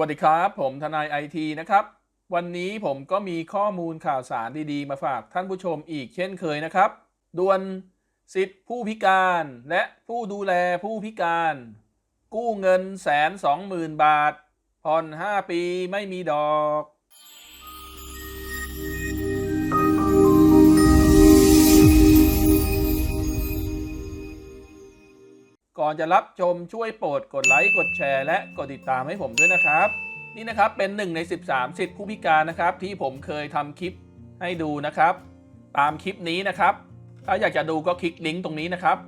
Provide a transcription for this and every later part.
วัสดีครับ ผมทนายไอทีนะครับ วันนี้ผมก็มีข้อมูลข่าวสารดีๆ มาฝากท่านผู้ชมอีกเช่นเคยนะครับด่วนสิทธิผู้พิการและผู้ดูแลผู้พิการ กู้เงินแสนสองหมื่นบาทผ่อน5 ปีไม่มีดอก ก่อนจะรับชมช่วยโปรดกดไลค์กดแชร์ และกดติดตามให้ผมด้วยนะครับ นี่นะครับเป็นหนึ่งใน 13 สิทธิผู้พิการนะครับ ที่ผมเคยทำคลิปให้ดูนะครับ ตามคลิปนี้นะครับ ถ้าอยากจะดูก็คลิกลิงก์ตรงนี้นะครับ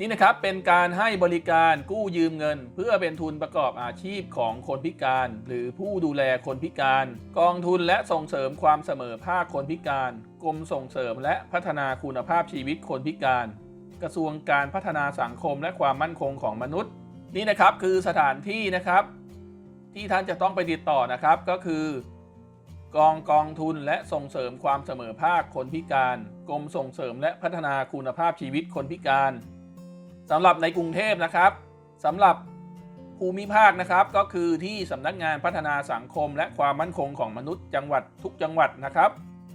นี่นะครับเป็นการให้บริการกู้ยืมเงิน เพื่อเป็นทุนประกอบอาชีพของคนพิการ หรือผู้ดูแลคนพิการ กองทุนและส่งเสริมความเสมอภาคคนพิการ กรมส่งเสริมและพัฒนาคุณภาพชีวิตคนพิการ กระทรวงการพัฒนาสังคมและความมั่นคงของมนุษย์ นี่นะครับคือสถานที่นะครับ ที่ท่านจะต้องไปติดต่อนะครับก็คือกองกองทุนและส่งเสริมความเสมอภาคคนพิการ กรมส่งเสริมและพัฒนาคุณภาพชีวิตคนพิการ สำหรับในกรุงเทพนะครับสำหรับภูมิภาคนะครับก็คือที่สำนักงานพัฒนาสังคม และความมั่นคงของมนุษย์จังหวัดทุกจังหวัดนะครับ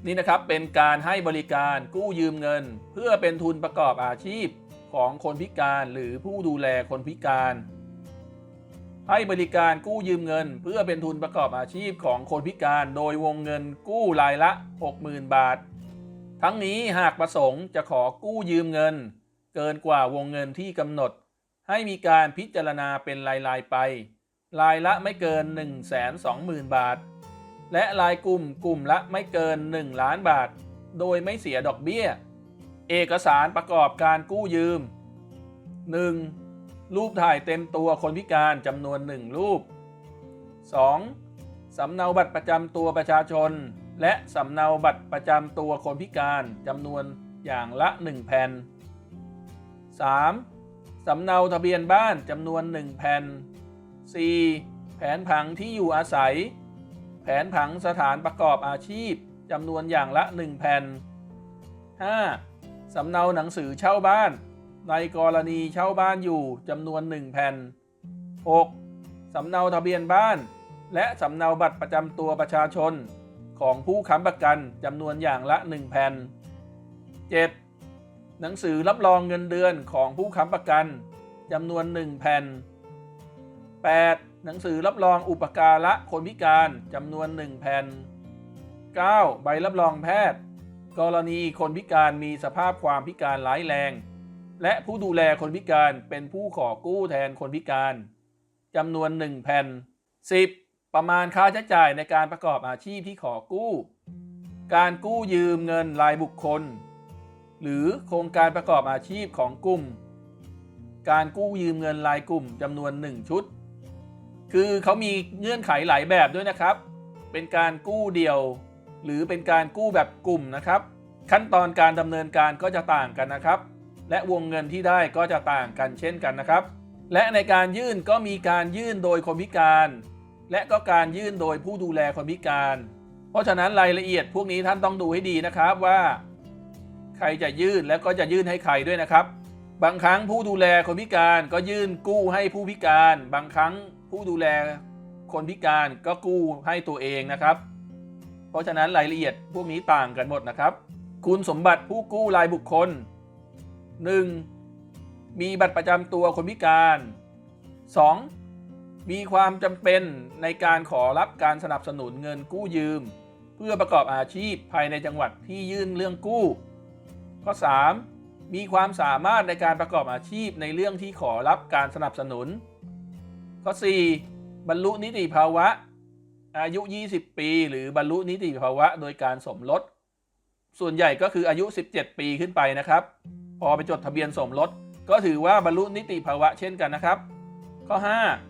นี่นะครับเป็นการให้บริการกู้ยืมเงิน เพื่อเป็นทุนประกอบอาชีพของคนพิการหรือผู้ดูแลคนพิการ ให้บริการกู้ยืมเงิน เพื่อเป็นทุนประกอบอาชีพของคนพิการ โดยวงเงินกู้รายละ 60,000 บาท ทั้งนี้หากประสงค์จะขอกู้ยืมเงิน เกินกว่าวงเงินที่กำหนด ให้มีการพิจารณาเป็นรายๆไป รายละไม่เกิน 120,000 บาท และรายกลุ่มกลุ่มละไม่เกิน 1 ล้านบาท โดยไม่เสียดอกเบี้ย เอกสารประกอบการกู้ยืม 1. รูปถ่ายเต็มตัวคนพิการจำนวน 1 รูป 2. สำเนาบัตรประจำตัวประชาชน และสำเนาบัตรประจำตัวคนพิการจำนวนอย่างละ 1 แผ่น 3. สำเนาทะเบียนบ้านจำนวน 1 แผ่น 4. แผนผังที่อยู่อาศัย แผนผังสถานประกอบอาชีพจำนวนอย่างละ 1 แผ่น 5. สำเนาหนังสือเช่าบ้าน ในกรณีเช่าบ้านอยู่จำนวน 1 แผ่น 6. สำเนาทะเบียนบ้าน และสำเนาบัตรประจำตัวประชาชน ของผู้ค้ำประกันจำนวนอย่างละ 1 แผ่น 7. หนังสือรับรองเงินเดือนของผู้ค้ำประกันจำนวน 1 แผ่น 8. หนังสือรับรองอุปการะคนพิการจำนวน 1 แผ่น 9. ใบรับรองแพทย์ กรณีคนพิการมีสภาพความพิการร้ายแรง และผู้ดูแลคนพิการเป็นผู้ขอกู้แทนคนพิการจำนวน 1 แผ่น 10. ประมาณค่าใช้จ่ายในการประกอบอาชีพที่ขอกู้ การกู้ยืมเงินรายบุคคล หรือโครงการประกอบอาชีพของกลุ่ม การกู้ยืมเงินรายกลุ่มจำนวน 1 ชุด คือเขามีเงื่อนไขหลายแบบด้วยนะครับ เป็นการกู้เดี่ยว หรือเป็นการกู้แบบกลุ่มนะครับ ขั้นตอนการดำเนินการก็จะต่างกันนะครับ และวงเงินที่ได้ก็จะต่างกันเช่นกันนะครับ และในการยื่นก็มีการยื่นโดยคนพิการ และก็การยื่นโดยผู้ดูแลคนพิการ เพราะฉะนั้นรายละเอียดพวกนี้ท่านต้องดูให้ดีนะครับว่า ใครจะยื่นแล้วก็จะยื่นให้ใครด้วยนะครับ บางครั้งผู้ดูแลคนพิการก็ยื่นกู้ให้ผู้พิการ บางครั้งผู้ดูแลคนพิการก็กู้ให้ตัวเองนะครับ เพราะฉะนั้นรายละเอียดพวกนี้ต่างกันหมดนะครับ คุณสมบัติผู้กู้รายบุคคล 1. มีบัตรประจำตัวคนพิการ 2. มีความจำเป็นในการขอรับการสนับสนุนเงินกู้ยืม เพื่อประกอบอาชีพภายในจังหวัดที่ยื่นเรื่องกู้ ข้อ 3. มีความสามารถในการประกอบอาชีพในเรื่องที่ขอรับการสนับสนุน ข้อ 4. บรรลุนิติภาวะ อายุ 20 ปี หรือบรรลุนิติภาวะโดยการสมรส ส่วนใหญ่ก็คืออายุ 17 ปีขึ้นไปนะครับ พอไปจดทะเบียนสมรส ก็ถือว่าบรรลุนิติภาวะเช่นกันนะครับ ข้อ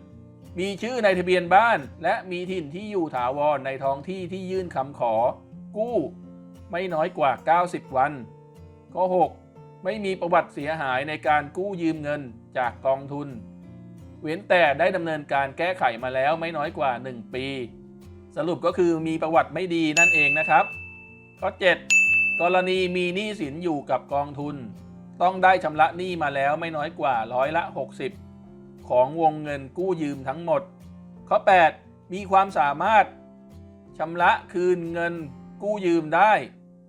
5. มีชื่อในทะเบียนบ้าน และมีถิ่นที่อยู่ถาวรในท้องที่ที่ยื่นคำขอ กู้ ไม่น้อยกว่า 90 วัน ข้อ 6. ไม่มีประวัติเสียหายในการกู้ยืมเงินจากกองทุน เว้นแต่ได้ดำเนินการแก้ไขมาแล้วไม่น้อยกว่า 1 ปี สรุปก็คือมีประวัติไม่ดีนั่นเองนะครับ ข้อ 7 กรณีมีหนี้สินอยู่กับกองทุน ต้องได้ชำระหนี้มาแล้วไม่น้อยกว่าร้อยละ 60 ของวงเงินกู้ยืมทั้งหมด ข้อ 8 มีความสามารถชำระคืนเงินกู้ยืมได้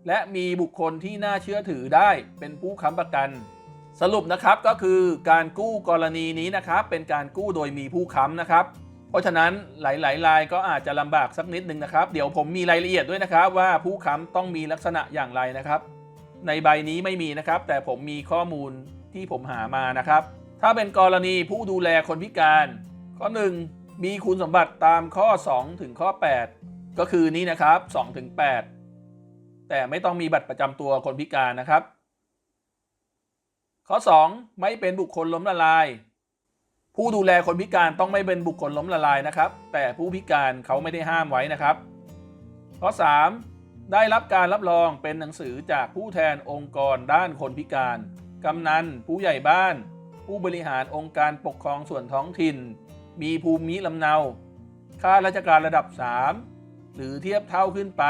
และมีบุคคลที่น่าเชื่อถือได้เป็นผู้ค้ำประกัน สรุปนะครับก็คือการกู้กรณีนี้นะครับเป็นการกู้โดยมีผู้ค้ำนะครับ เพราะฉะนั้นหลายๆรายก็อาจจะลำบากสักนิดนึงนะครับ เดี๋ยวผมมีรายละเอียดด้วยนะครับ ว่าผู้ค้ำต้องมีลักษณะอย่างไรนะครับ ในใบนี้ไม่มีนะครับ แต่ผมมีข้อมูลที่ผมหามานะครับ ถ้าเป็นกรณีผู้ดูแลคนพิการ ข้อ 1 มีคุณสมบัติตามข้อ 2 ถึงข้อ 8 ก็คือนี้นะครับ2ถึง8 แต่ไม่ต้องมีบัตรประจำตัวคนพิการนะครับ ข้อ 2 ไม่เป็นบุคคลล้มละลาย ผู้ดูแลคนพิการต้องไม่เป็นบุคคลล้มละลายนะครับ แต่ผู้พิการเขาไม่ได้ห้ามไว้นะครับ ข้อ 3 ได้รับการรับรองเป็นหนังสือจากผู้แทนองค์กรด้านคนพิการ กำนัน ผู้ใหญ่บ้าน ผู้บริหารองค์การปกครองส่วนท้องถิ่น มีภูมิลำเนา ข้าราชการระดับ 3 หรือเทียบเท่าขึ้นไป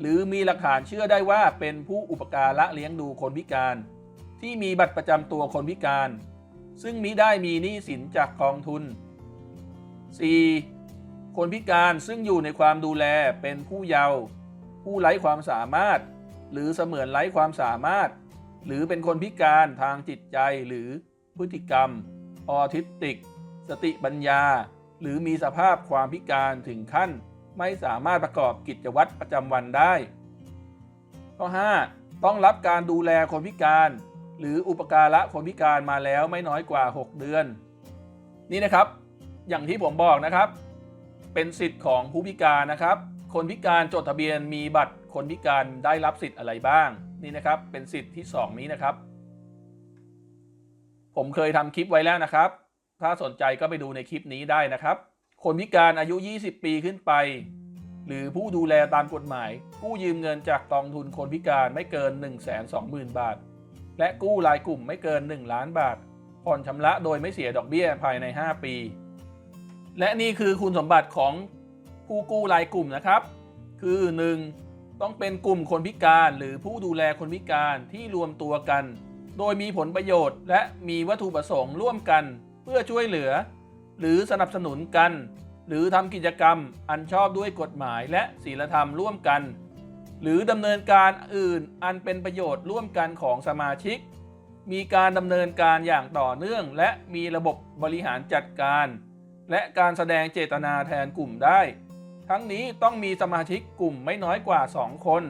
หรือมีหลักฐานเชื่อได้ว่าเป็นผู้อุปการะเลี้ยงดูคนพิการ ที่มีบัตรประจำตัวคนพิการ ซึ่งมิได้มีหนี้สินจากกองทุน 4. คนพิการซึ่งอยู่ในความดูแลเป็นผู้เยาว์ผู้ไร้ความสามารถ หรือเสมือนไร้ความสามารถ หรือเป็นคนพิการทางจิตใจหรือพฤติกรรม ออทิสติก สติปัญญา หรือมีสภาพความพิการถึงขั้น ไม่สามารถประกอบกิจวัตรประจำวันได้ ข้อ 5 ต้องรับการดูแลคนพิการ หรืออุปการะคนพิการมาแล้วไม่น้อยกว่า 6 เดือน นี่นะครับ อย่างที่ผมบอกนะครับ เป็นสิทธิ์ของผู้พิการนะครับ คนพิการจดทะเบียนมีบัตรคนพิการได้รับสิทธิ์อะไรบ้าง นี่นะครับ เป็นสิทธิ์ที่ 2 นี้นะครับ ผมเคยทำคลิปไว้แล้วนะครับ ถ้าสนใจก็ไปดูในคลิปนี้ได้นะครับ คนพิการอายุ 20 ปีขึ้นไป หรือผู้ดูแลตามกฎหมาย กู้ยืมเงินจากกองทุนคนพิการไม่เกิน 1 2 0 0 0 0 บาท และกู้รายกลุ่มไม่เกิน 1 ล้านบาท ผ่อนชำระโดยไม่เสียดอกเบี้ยภายใน 5 ปี และนี่คือคุณสมบัติของผู้กู้รายกลุ่มนะครับ คือ 1. ต้องเป็นกลุ่มคนพิการหรือผู้ดูแลคนพิการที่รวมตัวกัน โดยมีผลประโยชน์ และมีวัตถุประสงค์ร่วมกัน เพื่อช่วยเหลือ หรือสนับสนุนกัน หรือทำกิจกรรมอันชอบด้วยกฎหมายและศีลธรรมร่วมกัน หรือดำเนินการอื่นอันเป็นประโยชน์ร่วมกันของสมาชิก มีการดำเนินการอย่างต่อเนื่อง และมีระบบบริหารจัดการ และการแสดงเจตนาแทนกลุ่มได้ ทั้งนี้ต้องมีสมาชิกกลุ่มไม่น้อยกว่า 2 คน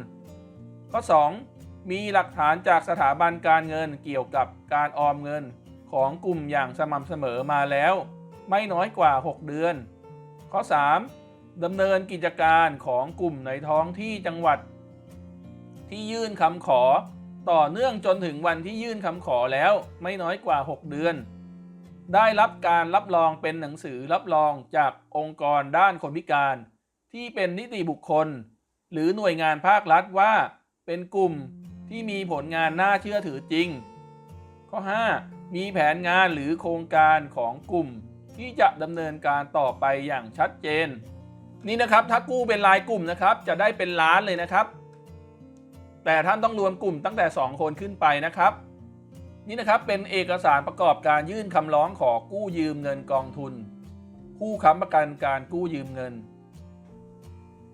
ข้อ 2. มีหลักฐานจากสถาบันการเงินเกี่ยวกับการออมเงินของกลุ่มอย่างสม่ำเสมอมาแล้ว ไม่น้อยกว่า 6 เดือน ข้อ 3. ดำเนินกิจการของกลุ่มในท้องที่จังหวัด ที่ยื่นคำขอ ต่อเนื่องจนถึงวันที่ยื่นคำขอแล้วไม่น้อยกว่า 6 เดือน ได้รับการรับรองเป็นหนังสือรับรองจากองค์กรด้านคนพิการ ที่เป็นนิติบุคคล หรือหน่วยงานภาครัฐว่า เป็นกลุ่มที่มีผลงานน่าเชื่อถือจริง ข้อ 5. มีแผนงานหรือโครงการของกลุ่ม ที่จะดำเนินการต่อไปอย่างชัดเจน นี่นะครับถ้ากู้เป็นรายกลุ่มนะครับ จะได้เป็นล้านเลยนะครับ แต่ท่านต้องรวมกลุ่มตั้งแต่ 2 คนขึ้นไปนะครับ นี่นะครับเป็นเอกสารประกอบการยื่นคำร้องขอกู้ยืมเงินกองทุน ผู้ค้ำประกันการกู้ยืมเงิน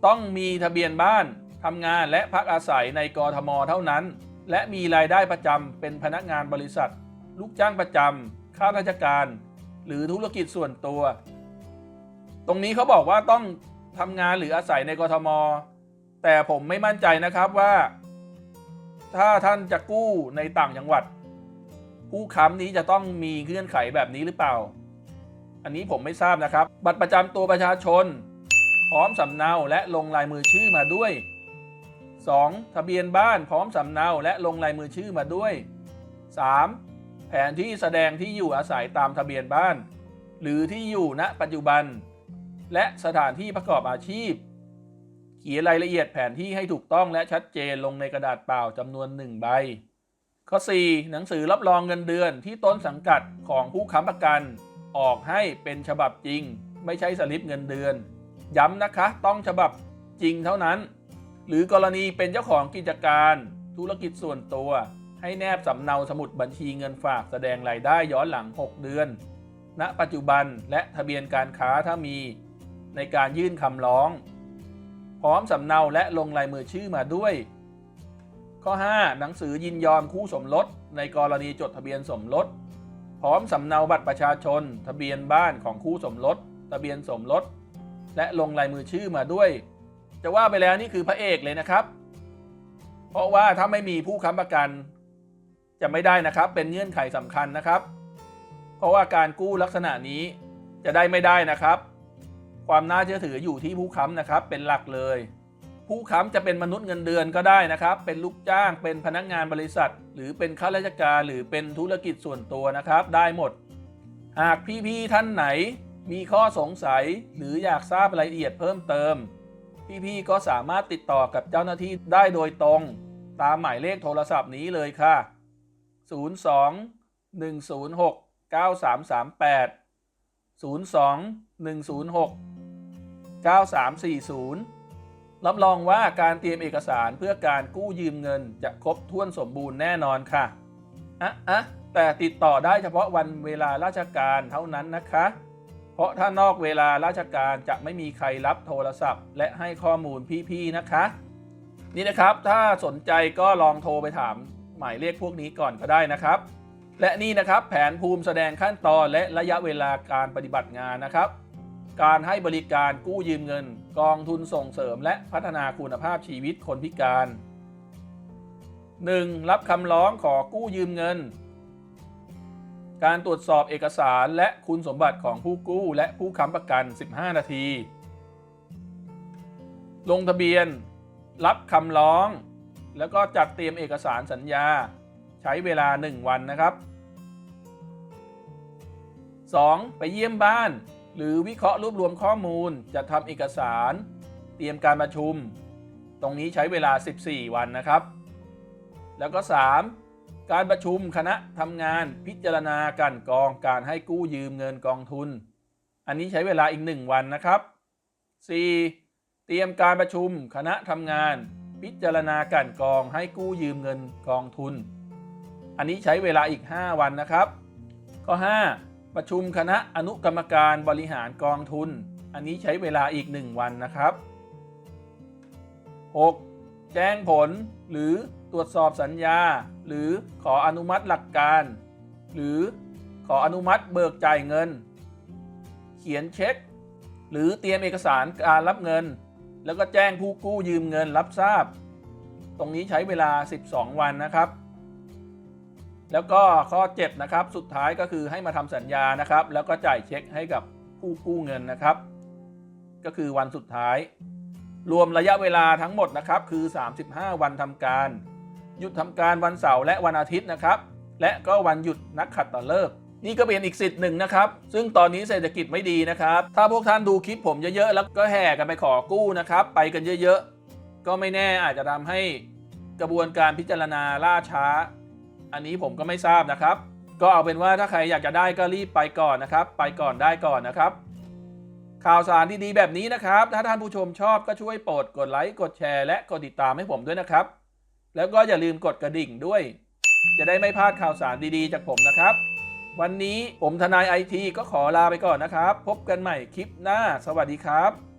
ต้องมีทะเบียนบ้านทำงานและพักอาศัยในกรทมเท่านั้น และมีรายได้ประจำเป็นพนักงานบริษัท ลูกจ้างประจำข้าราชการ หรือธุรกิจส่วนตัว ตรงนี้เขาบอกว่าต้องทำงานหรืออาศัยในกรทม แต่ผมไม่มั่นใจนะครับว่า ถ้าท่านจะกู้ในต่างจังหวัด ผู้ค้ำนี้จะต้องมีเงื่อนไขแบบนี้หรือเปล่า อันนี้ผมไม่ทราบนะครับ บัตรประจำตัวประชาชน พร้อมสำเนาและลงลายมือชื่อมาด้วย 2. ทะเบียนบ้านพร้อมสำเนาและลงลายมือชื่อมาด้วย 3. แผนที่แสดงที่อยู่อาศัยตามทะเบียนบ้าน หรือที่อยู่ณปัจจุบัน และสถานที่ประกอบอาชีพ เขียนรายละเอียดแผนที่ให้ถูกต้องและชัดเจนลงในกระดาษเปล่าจำนวน 1 ใบ ข้อ 4. หนังสือรับรองเงินเดือนที่ต้นสังกัดของผู้ค้ำประกัน ออกให้เป็นฉบับจริง ไม่ใช่สลิปเงินเดือน ย้ำนะคะต้องฉบับจริงเท่านั้น หรือกรณีเป็นเจ้าของกิจการ ธุรกิจส่วนตัว ให้แนบสำเนาสมุดบัญชีเงินฝากแสดงรายได้ย้อนหลัง 6 เดือน ณ ปัจจุบันและทะเบียนการค้าถ้ามี ในการยื่นคำร้อง พร้อมสำเนาและลงลายมือชื่อมาด้วย ข้อ 5 หนังสือยินยอมคู่สมรส ในกรณีจดทะเบียนสมรส พร้อมสำเนาบัตรประชาชน ทะเบียนบ้านของคู่สมรส ทะเบียนสมรส และลงลายมือชื่อมาด้วย จะว่าไปแล้วนี่คือพระเอกเลยนะครับ เพราะว่าถ้าไม่มีผู้ค้ำประกัน จะไม่ได้นะครับ เป็นเงื่อนไขสำคัญนะครับ เพราะว่าการกู้ลักษณะนี้จะได้ไม่ได้นะครับ ความน่าเชื่อถืออยู่ที่ผู้ค้ำนะครับ เป็นหลักเลย ผู้ค้ำจะเป็นมนุษย์เงินเดือนก็ได้นะครับ เป็นลูกจ้าง เป็นพนักงานบริษัท หรือเป็นข้าราชการ หรือเป็นธุรกิจส่วนตัวนะครับ ได้หมด หากพี่ๆท่านไหนมีข้อสงสัยหรืออยากทราบรายละเอียดเพิ่มเติม พี่ๆก็สามารถติดต่อกับเจ้าหน้าที่ได้โดยตรง ตามหมายเลขโทรศัพท์นี้เลยค่ะ 02 106 9338 02 106 9340 รับรองว่าการเตรียมเอกสารเพื่อการกู้ยืมเงินจะครบถ้วนสมบูรณ์แน่นอนค่ะอะอะแต่ติดต่อได้เฉพาะวันเวลาราชการเท่านั้นนะคะ เพราะถ้านอกเวลาราชการจะไม่มีใครรับโทรศัพท์ และให้ข้อมูลพี่ๆนะคะ นี่นะครับถ้าสนใจก็ลองโทรไปถาม หมายเลขพวกนี้ก่อนก็ได้นะครับ และนี่นะครับแผนภูมิแสดงขั้นตอนและระยะเวลาการปฏิบัติงานนะครับ การให้บริการกู้ยืมเงิน กองทุนส่งเสริม และพัฒนาคุณภาพชีวิตคนพิการ 1. รับคำร้องขอกู้ยืมเงิน การตรวจสอบเอกสารและคุณสมบัติของผู้กู้และผู้ค้ำประกัน 15 นาที ลงทะเบียน รับคำร้อง แล้วก็จัดเตรียมเอกสารสัญญาใช้เวลา 1 วันนะครับ 2. ไปเยี่ยมบ้าน หรือวิเคราะห์รวบรวมข้อมูลจะทำเอกสาร เตรียมการประชุม ตรงนี้ใช้เวลา 14 วันนะครับ แล้วก็ 3. การประชุมคณะทำงานพิจารณาการกองการให้กู้ยืมเงินกองทุน อันนี้ใช้เวลาอีก 1 วันนะครับ 4. เตรียมการประชุมคณะทำงาน พิจารณาการกองให้กู้ยืมเงินกองทุน อันนี้ใช้เวลาอีก 5 วันนะครับข้อ5ประชุมคณะอนุกรรมการบริหารกองทุน อันนี้ใช้เวลาอีก 1 วันนะครับ 6. แจ้งผลหรือตรวจสอบสัญญา หรือขออนุมัติหลักการ หรือขออนุมัติเบิกจ่ายเงิน เขียนเช็ค หรือเตรียมเอกสารการรับเงิน แล้วก็แจ้งผู้กู้ยืมเงินรับทราบ ตรงนี้ใช้เวลา 12 วันนะครับ แล้วก็ข้อ7นะครับสุดท้ายก็คือให้มาทำสัญญานะครับ แล้วก็จ่ายเช็คให้กับผู้กู้เงินนะครับ ก็คือวันสุดท้าย รวมระยะเวลาทั้งหมดนะครับคือ 35 วันทำการ หยุดทำการวันเสาร์และวันอาทิตย์นะครับ และก็วันหยุดนักขัดตฤกษ์ นี่ก็เป็นอีกสิทธิ์หนึ่งนะครับ ซึ่งตอนนี้เศรษฐกิจไม่ดีนะครับ ถ้าพวกท่านดูคลิปผมเยอะๆ แล้วก็แห่กันไปขอกู้นะครับ ไปกันเยอะๆ ก็ไม่แน่อาจจะทำให้กระบวนการพิจารณาล่าช้า อันนี้ผมก็ไม่ทราบนะครับ ก็เอาเป็นว่าถ้าใครอยากจะได้ก็รีบไปก่อนนะครับ ไปก่อนได้ก่อนนะครับ ข่าวสารดีๆแบบนี้นะครับ ถ้าท่านผู้ชมชอบก็ช่วยโปรดกดไลค์ กดแชร์ และกดติดตามให้ผมด้วยนะครับ แล้วก็อย่าลืมกดกระดิ่งด้วย จะได้ไม่พลาดข่าวสารดีๆ จากผมนะครับ วันนี้ผมทนายไอทีก็ขอลาไปก่อนนะครับ พบกันใหม่คลิปหน้า สวัสดีครับ